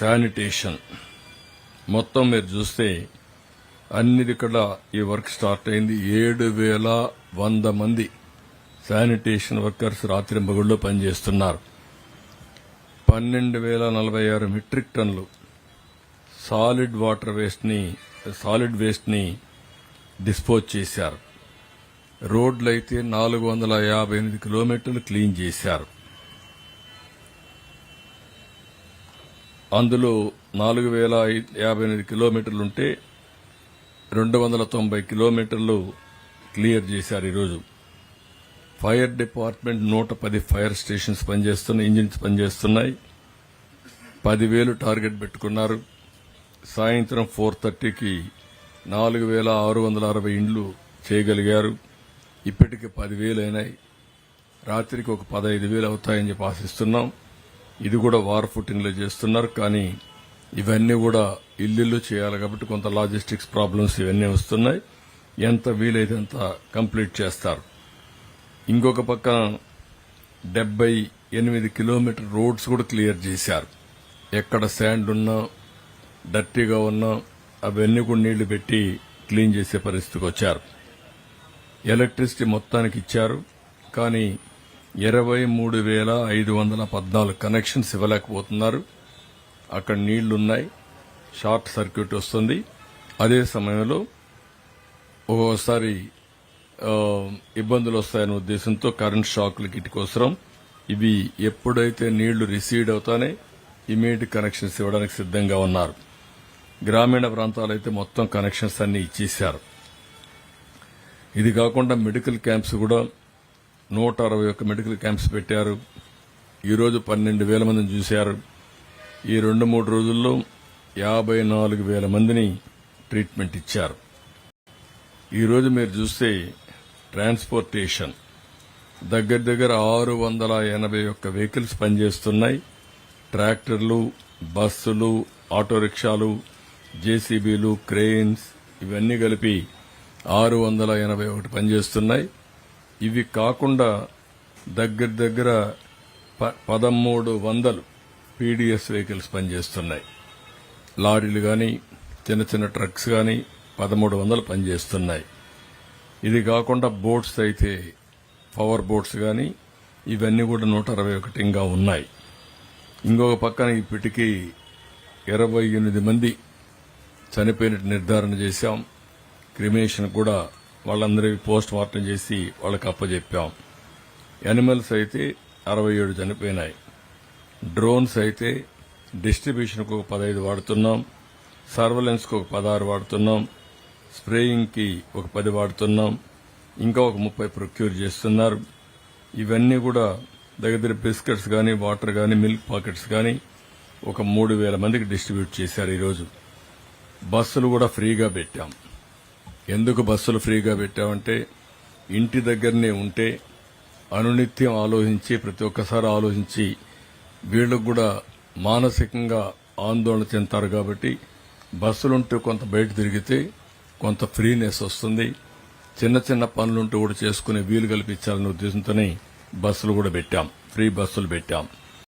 Sanitation. మొత్తం మీరు చూస్తే అన్ని ఇక్కడ ఈ వర్క్ స్టార్ట్ అయింది. ఏడు వేల వంద మంది శానిటేషన్ వర్కర్స్ రాత్రి మగుళ్ళు పనిచేస్తున్నారు. పన్నెండు వేల నలభై ఆరు మెట్రిక్ టన్లు సాలిడ్ వాటర్ వేస్ట్ని సాలిడ్ వేస్ట్ని డిస్పోజ్ చేశారు. రోడ్లు అయితే నాలుగు వందల యాభై ఎనిమిది కిలోమీటర్లు క్లీన్ చేశారు. అందులో నాలుగు వేల యాభై ఎనిమిది కిలోమీటర్లు ఉంటే రెండు వందల తొంభై కిలోమీటర్లు క్లియర్ చేశారు ఈరోజు. ఫైర్ డిపార్ట్మెంట్ నూట పది ఫైర్ స్టేషన్స్ పనిచేస్తున్నాయి ఇంజిన్స్ పనిచేస్తున్నాయి. పదివేలు టార్గెట్ పెట్టుకున్నారు. సాయంత్రం ఫోర్ థర్టీకి నాలుగు వేల ఆరు వందల అరవై ఇండ్లు చేయగలిగారు. ఇప్పటికి పదివేలు అయినాయి రాత్రికి ఒక పదహైదు వేలు అవుతాయని చెప్పి ఆశిస్తున్నాం. ఇది కూడా వార్ ఫుటింగ్లో చేస్తున్నారు కానీ ఇవన్నీ కూడా ఇల్లు చేయాలి కాబట్టి కొంత లాజిస్టిక్స్ ప్రాబ్లమ్స్ ఇవన్నీ వస్తున్నాయి. ఎంత వీలైతే అంత కంప్లీట్ చేస్తారు. ఇంకొక పక్కన డెబ్బై ఎనిమిది కిలోమీటర్ రోడ్స్ కూడా క్లియర్ చేశారు. ఎక్కడ శాండ్ ఉన్నా డర్టీగా ఉన్నా అవన్నీ కూడా నీళ్ళు పెట్టి క్లీన్ చేసే పరిస్థితికి వచ్చారు. ఎలక్ట్రిసిటీ మొత్తానికి ఇచ్చారు కానీ ఇరవై మూడు వేల ఐదు వందల పద్నాలుగు కనెక్షన్స్ ఇవ్వలేకపోతున్నారు. అక్కడ నీళ్ళున్నాయి. షార్ట్ సర్క్యూట్ వస్తుంది. అదే సమయంలో ఒక్కోసారి ఇబ్బందులు వస్తాయనే ఉద్దేశంతో కరెంట్ షాకులు గిట్టుకోసరం ఇవి ఎప్పుడైతే నీళ్ళు రిసీడ్ అవుతానే ఇమీడియట్ కనెక్షన్స్ ఇవ్వడానికి సిద్ధంగా ఉన్నారు. గ్రామీణ ప్రాంతాలు అయితే మొత్తం కనెక్షన్స్ అన్ని ఇచ్చేశారు. ఇది కాకుండా మెడికల్ క్యాంప్స్ కూడా నూట అరవై ఒక్క మెడికల్ క్యాంప్స్ పెట్టారు. ఈరోజు పన్నెండు వేల మందిని చూశారు. ఈ రెండు మూడు రోజుల్లో యాభై నాలుగు వేల మందిని ట్రీట్మెంట్ ఇచ్చారు. ఈరోజు మీరు చూస్తే ట్రాన్స్పోర్టేషన్. దగ్గర దగ్గర ఆరు వందల ఎనభై ఒక్క వెహికల్స్ పనిచేస్తున్నాయి. ట్రాక్టర్లు బస్సులు ఆటో రిక్షాలు జేసీబీలు క్రెయిన్స్ ఇవన్నీ కలిపి ఆరు వందల ఎనభై ఒకటి పనిచేస్తున్నాయి. ఇవి కాకుండా దగ్గర దగ్గర ప- పదమూడు వందలు పీడీఎస్ వెహికల్స్ పనిచేస్తున్నాయి. లారీలు కానీ చిన్న చిన్న ట్రక్స్ కానీ పదమూడు వందలు పనిచేస్తున్నాయి. ఇది కాకుండా బోట్స్ అయితే పవర్ బోట్స్ కానీ ఇవన్నీ కూడా నూట అరవై ఒకటి ఇంకా ఉన్నాయి. ఇంకొక పక్కన ఇప్పటికీ ఇరవై ఎనిమిది మంది చనిపోయినట్టు నిర్ధారణ చేశాం. క్రిమేషన్ కూడా వాళ్ళందరికీ పోస్ట్ మార్టం చేసి వాళ్ళకి అప్పచెప్పాం యానిమల్స్ అయితే అరవై ఏడు చనిపోయినాయి. డ్రోన్స్ అయితే డిస్ట్రిబ్యూషన్కు ఒక పదహైదు వాడుతున్నాం. సర్వలెన్స్కు ఒక పదహారు వాడుతున్నాం. స్ప్రేయింగ్కి ఒక పది వాడుతున్నాం. ఇంకా ఒక ముప్పై ప్రొక్యూర్ చేస్తున్నారు. ఇవన్నీ కూడా దగ్గర దగ్గర బిస్కెట్స్ కానీ వాటర్ కానీ మిల్క్ పాకెట్స్ కానీ ఒక మూడు వేల మందికి డిస్ట్రిబ్యూట్ చేశారు ఈరోజు. బస్సులు కూడా ఫ్రీగా పెట్టాం. ఎందుకు బస్సులు ఫ్రీగా పెట్టామంటే ఇంటి దగ్గరనే ఉంటే అనునిత్యం ఆలోచించి ప్రతి ఒక్కసారి ఆలోచించి వీళ్ళకు కూడా మానసికంగా ఆందోళన చెందుతారు కాబట్టి బస్సులుంటే కొంత బయట తిరిగితే కొంత ఫ్రీనెస్ వస్తుంది. చిన్న చిన్న పనులుంటూ కూడా చేసుకునే వీలు కల్పించాలనే ఉద్దేశంతోనే బస్సులు కూడా పెట్టాం. ఫ్రీ బస్సులు పెట్టాం.